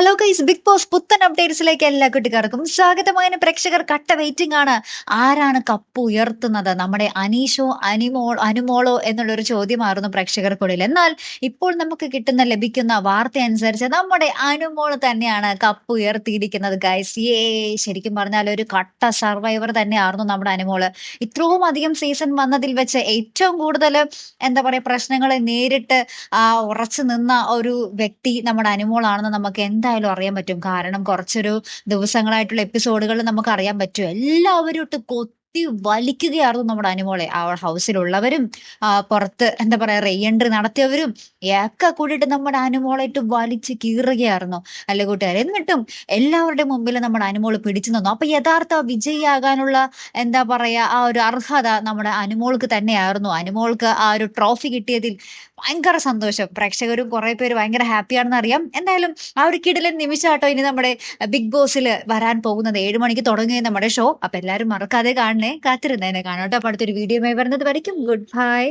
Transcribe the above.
Hello guys big boss പുത്തൻ അപ്ഡേറ്റ്സിലേക്ക് എല്ലാ കുട്ടികൾക്കും സ്വാഗതമായ പ്രേക്ഷകർ കട്ട വെയിറ്റിംഗ് ആണ്. ആരാണ് കപ്പ് ഉയർത്തുന്നത്? നമ്മുടെ അനീഷോ അനിമോൾ അനുമോളോ എന്നുള്ളൊരു ചോദ്യമായിരുന്നു പ്രേക്ഷകർക്കുള്ളിൽ. എന്നാൽ ഇപ്പോൾ നമുക്ക് കിട്ടുന്ന ലഭിക്കുന്ന വാർത്ത അനുസരിച്ച് നമ്മുടെ അനുമോൾ തന്നെയാണ് കപ്പ് ഉയർത്തിയിരിക്കുന്നത് ഗൈസ് ഏ ശരിക്കും പറഞ്ഞാൽ ഒരു കട്ട സർവൈവർ തന്നെയായിരുന്നു നമ്മുടെ അനുമോൾ. ഇത്രയും അധികം സീസൺ വന്നതിൽ വെച്ച് ഏറ്റവും കൂടുതൽ എന്താ പറയുക പ്രശ്നങ്ങളെ നേരിട്ട് ഉറച്ചു നിന്ന ഒരു വ്യക്തി നമ്മുടെ അനുമോളാണെന്ന് നമുക്ക് എന്തായാലും അറിയാൻ പറ്റും. കാരണം കുറച്ചൊരു ദിവസങ്ങളായിട്ടുള്ള എപ്പിസോഡുകൾ നമുക്ക് അറിയാൻ പറ്റും. എല്ലാവരും ഇട്ട് കൊത്തി വലിക്കുകയായിരുന്നു നമ്മുടെ അനുമോളെ. ആ ഹൗസിലുള്ളവരും പുറത്ത് എന്താ പറയാ റീ എൻട്രി നടത്തിയവരും ഒക്കെ കൂടിയിട്ട് നമ്മുടെ അനുമോളായിട്ട് വലിച്ച് കീറുകയായിരുന്നു. അല്ലെ കൂട്ടുകാരെ? എന്നിട്ടും എല്ലാവരുടെ മുമ്പിൽ നമ്മുടെ അനുമോൾ പിടിച്ചു നിന്നു. അപ്പൊ യഥാർത്ഥ വിജയിയാകാനുള്ള എന്താ പറയാ ആ ഒരു അർഹത നമ്മുടെ അനുമോൾക്ക് തന്നെയായിരുന്നു. അനുമോൾക്ക് ആ ഒരു ട്രോഫി കിട്ടിയതിൽ ഭയങ്കര സന്തോഷം. പ്രേക്ഷകരും കുറെ പേര് ഭയങ്കര ഹാപ്പിയാണെന്ന് അറിയാം. എന്തായാലും ആ ഒരു കിടിലൻ നിമിഷമാട്ടോ ഇനി നമ്മുടെ ബിഗ് ബോസിൽ വരാൻ പോകുന്നത്. ഏഴ് മണിക്ക് തുടങ്ങുകയും നമ്മുടെ ഷോ അപ്പൊ എല്ലാവരും മറക്കാതെ കാണണേ കാത്തിരുന്നേനെ കാണാം കേട്ടോ. അപ്പൊ അടുത്തൊരു വീഡിയോ വരുന്നത് വരയ്ക്കും. Good bye